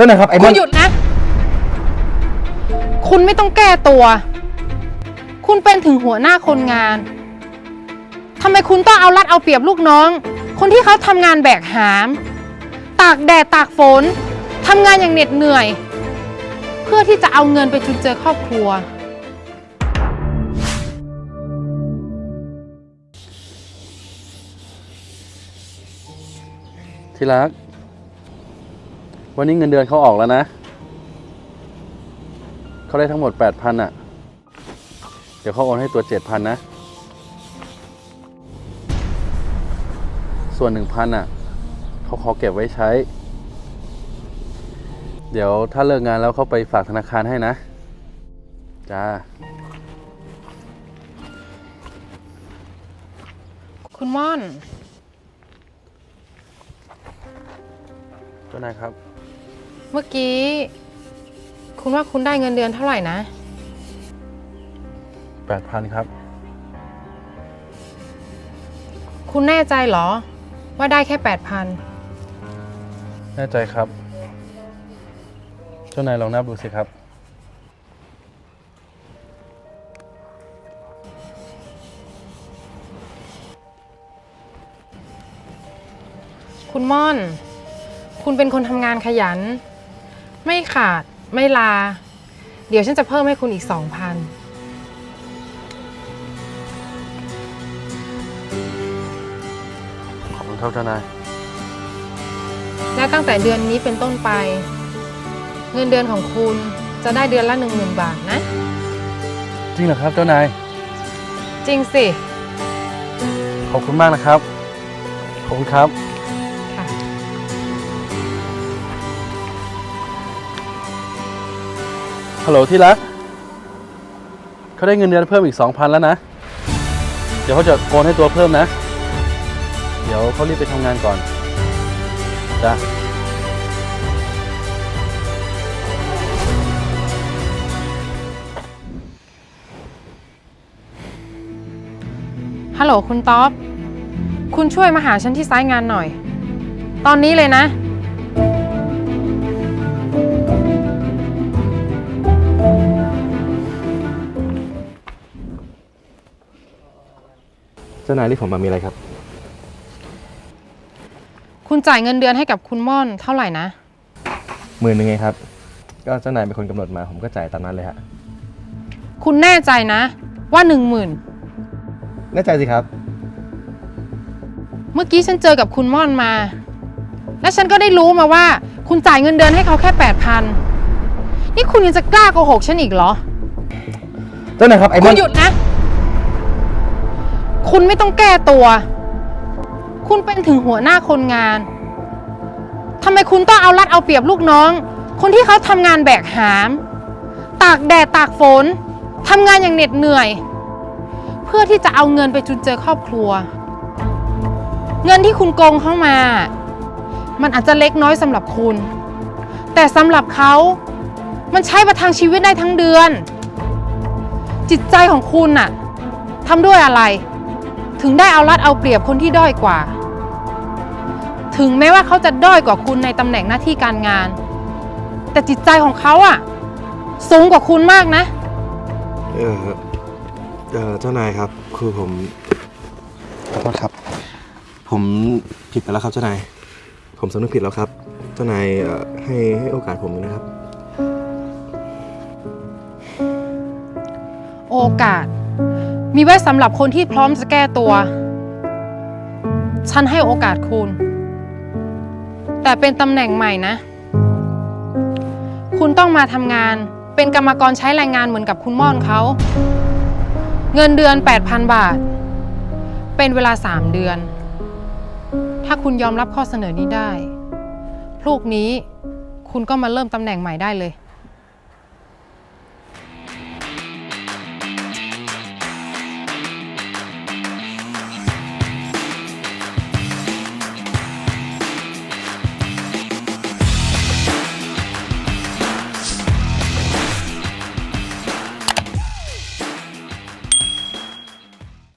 จ้านายครับไอ้คุมัณนหยุดนะ คุณไม่ต้องแก้ตัว คุณเป็นถึงหัวหน้าคนงาน ทำไมคุณต้องเอารัดเอาเปรียบลูกน้อง คนที่เขาทำงานแบกหาม ตากแดดตากฝน ทำงานอย่างเหน็ดเหนื่อย เพื่อที่จะเอาเงินไปจุนเจือครอบครัว ที่รัก วันนี้เงินเดือนเขาออกแล้วนะ เขาได้ทั้งหมดแปดพันอะ เดี๋ยวเขาโอนให้ตัวเจ็ดพันนะ ส่วนหนึ่งพันอะ เขาขอเก็บไว้ใช้ เดี๋ยวถ้าเลิกงานแล้วเขาไปฝากธนาคารให้นะ จ้า คุณม่อนเจ้านายครับ เมื่อกี้ คุณว่าคุณได้เงินเดือนเท่าไหร่นะ แปดพันครับ คุณแน่ใจเหรอ ว่าได้แค่แปดพันแน่ใจครับ เจ้านายลองนับดูสิครับ คุณม่อน คุณเป็นคนทำงานขยัน ไม่ขาดไม่ลา เดี๋ยวฉันจะเพิ่มให้คุณอีกสองพันขอบคุณครับเจ้านาย และตั้งแต่เดือนนี้เป็นต้นไป เงินเดือนของคุณจะได้เดือนละหนึ่งหมื่นบาทนะ จริงเหรอครับเจ้านาย จริงสิ ขอบคุณมากนะครับ ขอบคุณครับ ฮัลโหลที่รักเขาได้เงินเดือนเพิ่มอีกสองพันแล้วนะ เดี๋ยวเขาจะโอนให้ตัวเพิ่มนะ เดี๋ยวเขารีบไปทำงานก่อน จ้ะฮัลโหลคุณต๊อบ คุณช่วยมาหาฉันที่ไซต์งานหน่อย ตอนนี้เลยนะ จ้านายที่ผมมามีอะไรครับ คุณจ่ายเงินเดือนให้กับคุณม่อนเท่าไหร่นะ หมื่นหนึ่งไงครับ ก็เจ้านายเป็นคนกำหนดมาผมก็จ่ายตามนั้นเลยฮะคุณแน่ใจนะ ว่าหนึ่งหมื่นแน่ใจสิครับ เมื่อกี้ฉันเจอกับคุณม่อนมา และฉันก็ได้รู้มาว่า คุณจ่ายเงินเดือนให้เขาแค่แปดพันนี่คุณยังจะกล้าโกหกฉันอีกเหรอ เจ้านายครับไอ้คุมัณนหยุดนะ คุณไม่ต้องแก้ตัว คุณเป็นถึงหัวหน้าคนงานทำไมคุณต้องเอารัดเอาเปรียบลูกน้อง คนที่เขาทำงานแบกหาม ตากแดดตากฝนทำงานอย่างเหน็ดเหนื่อย เพื่อที่จะเอาเงินไปจุนเจือครอบครัว เงินที่คุณโกงเข้ามา มันอาจจะเล็กน้อยสำหรับคุณ แต่สำหรับเขามันใช้ประทังชีวิตได้ทั้งเดือน จิตใจของคุณน่ะทำด้วยอะไร ถึงได้เอารัดเอาเปรียบคนที่ด้อยกว่า ถึงแม้ว่าเขาจะด้อยกว่าคุณในตำแหน่งหน้าที่การงาน แต่จิตใจของเขาอะสูงกว่าคุณมากนะ เออเออเจ้านายครับ คือผมขอโทษครับ ผมผิดไปแล้วครับเจ้านาย ผมสำนึกผิดแล้วครับ เจ้านายเอ่อให้ให้โอกาสผมนะครับ โอกาส มีไว้สำหรับคนที่พร้อมจะแก้ตัว ฉันให้โอกาสคุณ แต่เป็นตำแหน่งใหม่นะ คุณต้องมาทำงาน เป็นกรรมกรใช้แรงงานเหมือนกับคุณม่อนเขา เงินเดือน 8,000 บาท เป็นเวลา 3 เดือน ถ้าคุณยอมรับข้อเสนอนี้ได้ พรุ่งนี้คุณก็มาเริ่มตำแหน่งใหม่ได้เลย